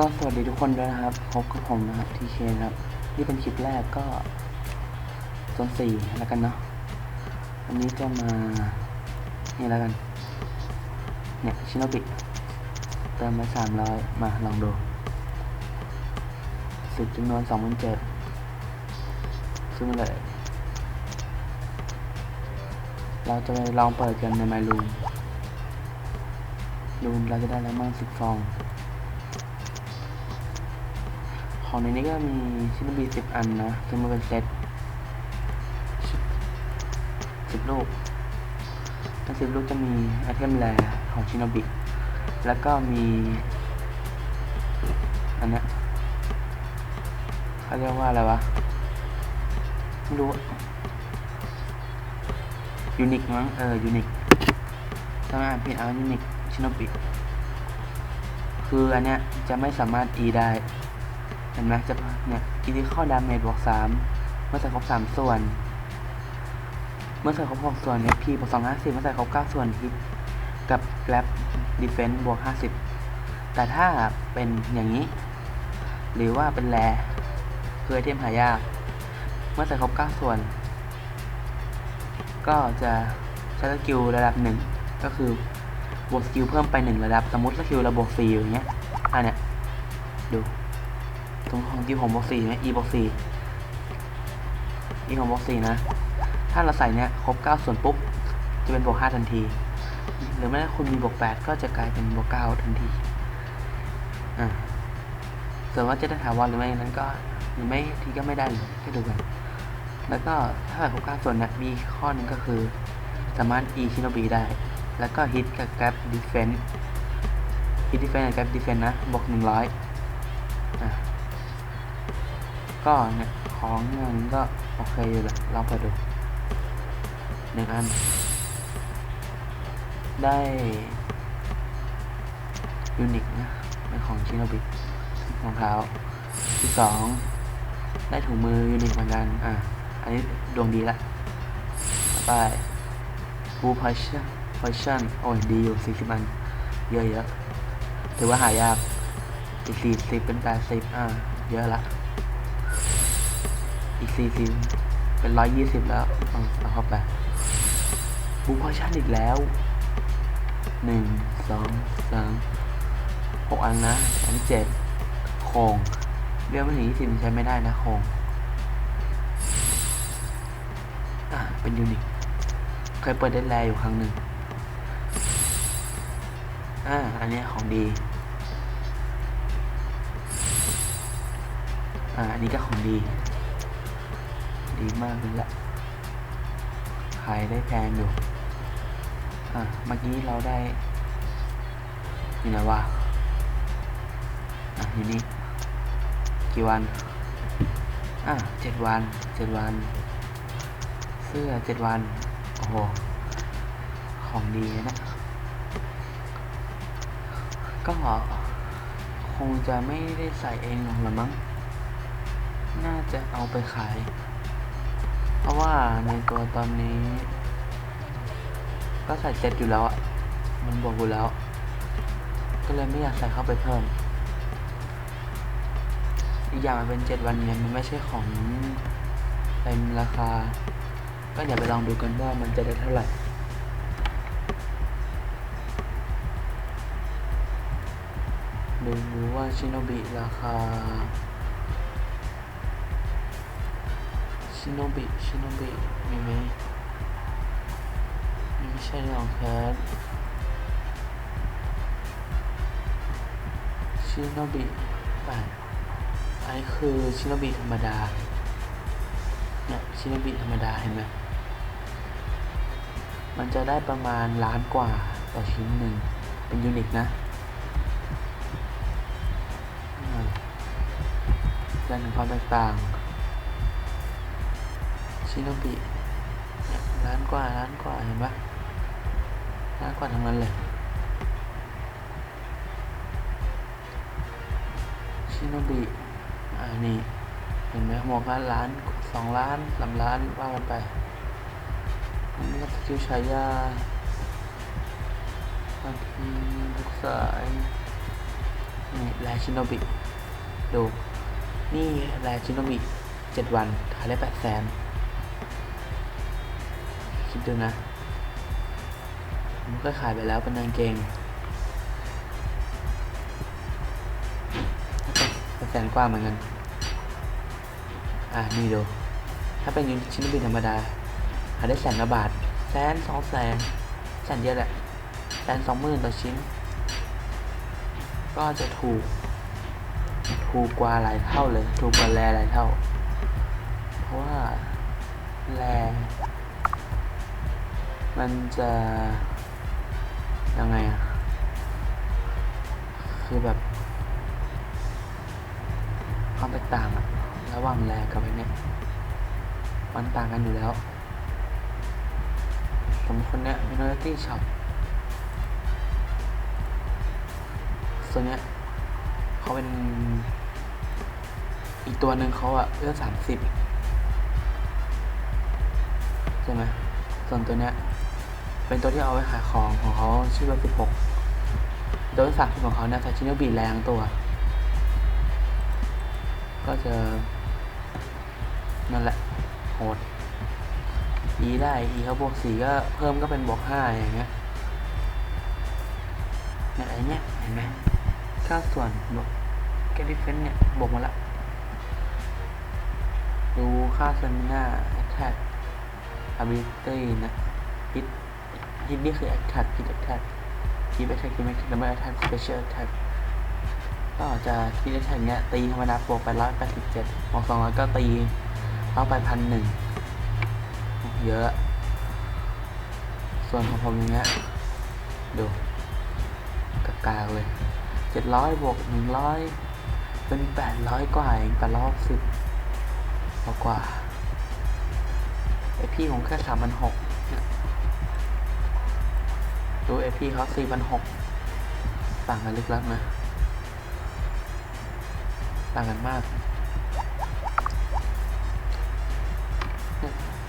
ก็สวัสดีทุกคนด้วยนะครับพบกับผมนะครับทีเคครับ นี่เป็นคลิปแรกก็โซนสี่แล้วกันเนาะวันนี้จะมา นี่แล้วกัน เนี่ยชิโนบิเติมมาสามร้อยมาลองดูสิบจำนวนสองพันเจ็ดซื้อมาเลย เราจะไปลองเปิดกันในไมลูมลูมเราจะได้แล้วมั่งสิบฟอง ของในนี้ก็มีชิโนบิสิบอันนะซึ่งมันเป็นเซตสิบลูกทั้งสิบลูกจะมีไอเทมแรของชิโนบิแล้วก็มี อันเนี้ยเขาเรียกว่าอะไรวะ ไม่รู้ยูนิคมั้ง เออ ยูนิคถ้าไม่อ่านผิดเอายูนิคชิโนบิคืออันเนี้ยจะไม่สามารถ E ได้ เห็นไหมจะเนี่ยคิติคอลดาเมจบวกสามเมื่อใส่ครบสามส่วน เมื่อใส่ครบหกส่วนเนี่ยพีบวกสองห้าสิบเมื่อใส่ครบเก้าส่วนฮิตกับแกลบดีเฟนซ์บวกห้าสิบแต่ถ้าเป็นอย่างนี้ หรือว่าเป็นแรคือไอเทมหายาก เมื่อใส่ครบเก้าส่วน ก็จะใช้สกิลระดับหนึ่งก็คือบวกสกิลเพิ่มไปหนึ่งระดับ สมมติสกิลระบวกสี่อย่างเงี้ยอันเนี้ยดู ตรงของที่ผมบวกสี่นะ e บวกสี่ e ของบวกสี่นะ ถ้าเราใส่เนี้ยครบเก้าส่วนปุ๊บ จะเป็นบวกห้าทันที หรือไม่ถ้าคุณมีบวกแปดก็จะกลายเป็นบวกเก้าทันที อ่าส่วนว่าจะได้ถาวรหรือไม่นั้นก็หรือไม่ทีก็ไม่ได้เลยให้ดูกันแล้วก็ถ้าใส่ครบเก้าส่วนเนี่ยมีข้อหนึ่งก็คือ สามารถ e ชิโนบีได้ แล้วก็ hit กับ grab defense hit defense กับ grab defense นะบวกหนึ่งร้อยอ่า ก็เนี่ยของเงินก็โอเคอยู่แหละลองไปดูหนึ่งอัน ได้ยูนิคนะเป็นของชิโนบิรองเท้าที่สองได้ถุงมือยูนิคเหมือนกันอะอันนี้ดวงดีละต่อไปบูพัชพัชชั่นโอ้ยดีอยู่สี่สิบอัน เยอะๆถือว่าหายากอีกสี่สิบเป็นแปดสิบอะเยอะละ อีกสี่สิบเป็นร้อยยี่สิบแล้วเอาเข้าไปบูพอชั่นอีกแล้วหนึ่งสองสามหกอันนะอันที่เจ็ดโคงเรียกไม่ถึงยี่สิบใช้ไม่ได้นะโคงอะเป็นยูนิคเคยเปิดได้แลอยู่ครั้งหนึ่งอ่าอันนี้ของดีอ่าอันนี้ก็ของดี ดีมากเลยละขายได้แพงอยู่ อะ เมื่อกี้เราได้อยู่ไหนวะอะอยู่นี่กี่วัน อะเจ็ดวันเจ็ดวัน เสื้อเจ็ดวัน โอ้โห ของดีนะ ก็คงจะไม่ได้ใส่เองหรอกละมั้ง น่าจะเอาไปขาย ราะว่าในตัวตอนนี้ ก็ใส่เจ็ดอยู่แล้วอะมันบวกอยู่แล้ว ก็เลยไม่อยากใส่เข้าไปเพิ่ม อีกอย่างมันเป็นเจ็ดวันเนี่ยมันไม่ใช่ของเต็มราคา ก็อย่าไปลองดูกันว่ามันจะได้เท่าไหร่ดูว่าชิโนบิราคา ชิโนบิ ชิโนบิ มีไหมนี่ไม่ใช่ของแคสชิโนบิแปดอันนี้คือชิโนบิธรรมดา เนี่ยชิโนบิธรรมดาเห็นไหมมันจะได้ประมาณล้านกว่าต่อชิ้นหนึ่ง เป็นยูนิคนะอ่าด้านความแตกต่าง ชิโนบิร้านกว่าร้านกว่าเห็นปะร้านกว่าทั้งนั้นเลยชิโนบิอ่านี่เห็นไหมหมวกละล้านสองล้านสามล้านว่ากันไปนนี้ก็สกิลฉายาบางทีลูกสายนี่แลชิโนบิดูนี่แลชิโนบิเจ็ดวันขายได้แปดแสน คิดดูนะ ผมก็ขายไปแล้วเป็นกางเกงแปดแสนกว่าเหมือนกัน อะ นี่ดู ถ้าเป็นยูนิชิโนบินธรรมดาขาได้แสนละบาท แสนสองแสน แสนเยอะแหละ แสนสองหมื่นต่อชิ้น ก็จะถูก ถูกกว่าหลายเท่าเลย ถูกกว่าแลหลายเท่า เพราะว่าแล มันจะยังไงอะคือแบบ ความแตกต่างอะระหว่างแลกับไอ้เนี่ยมันต่างกันอยู่แล้วสมคนเนี้ย minority shop ส่วนเนี้ยเขาเป็น อีกตัวหนึ่งเขาอะเลือกสามสิบใช่ไหมส่วนตัวเนี้ย เป็นตัวที่เอาไว้ขายของของเขาชื่อว่าสิบหกตัวที่สามของเขาเนี่ยใช้ชิ้นบีแรงตัว ก็จะนั่นแหละโหด e ได้ e เขาบวกสี่ก็เพิ่มก็เป็นบวกห้าอย่างเงี้ยนี่ยไอ้เนี้ยเห็นไหมค่าส่วนบวกแกดิเฟนเนี่ยบวกมาละ ดูค่าเซมินาแท็ก ability นะ hit hit นี่คือ attack hit attack hit attack hit attack double attack special attack ก็จะ hit attack เนี้ยตีธรรมดาบวกไปร้อยแปดสิบเจ็ดบวกสองร้อยก็ตีเข้าไปพันหนึ่งเยอะ ส่วนของผมอย่างเงี้ยดูกากาเลยเจ็ดร้อยบวกหนึ่งร้อยเป็นแปดร้อยกว่าเองแปดร้อยหกสิบกว่าไอพี่ผมแค่สามพันหก ดูไอพี่เขาสี่พันหกต่างกันลึกลับนะ ต่างกันมาก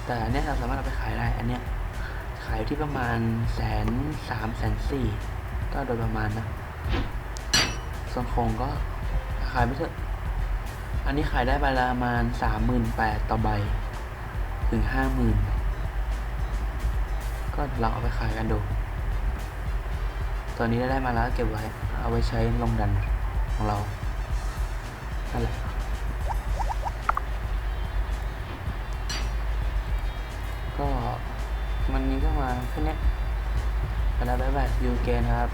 แต่อันเนี้ยเราสามารถเอาไปขายได้ อันเนี้ยขายที่ประมาณแสนสามแสนสี่ก็โดยประมาณนะส่วนโครงก็ขายไปเถอะ อันนี้ขายได้ใบละประมาณสามหมื่นแปดต่อใบ ถึงห้าหมื่นก็ลองเอาไปขายกันดู ตอนนี้ได้มาแล้วเก็บไว้ เอาไว้ใช้ลงดันของเรา นั่นแหละ ก็มันนี้ก็มาแค่เนี้ยไปแล้วบ๊ายบายยูเกนครับ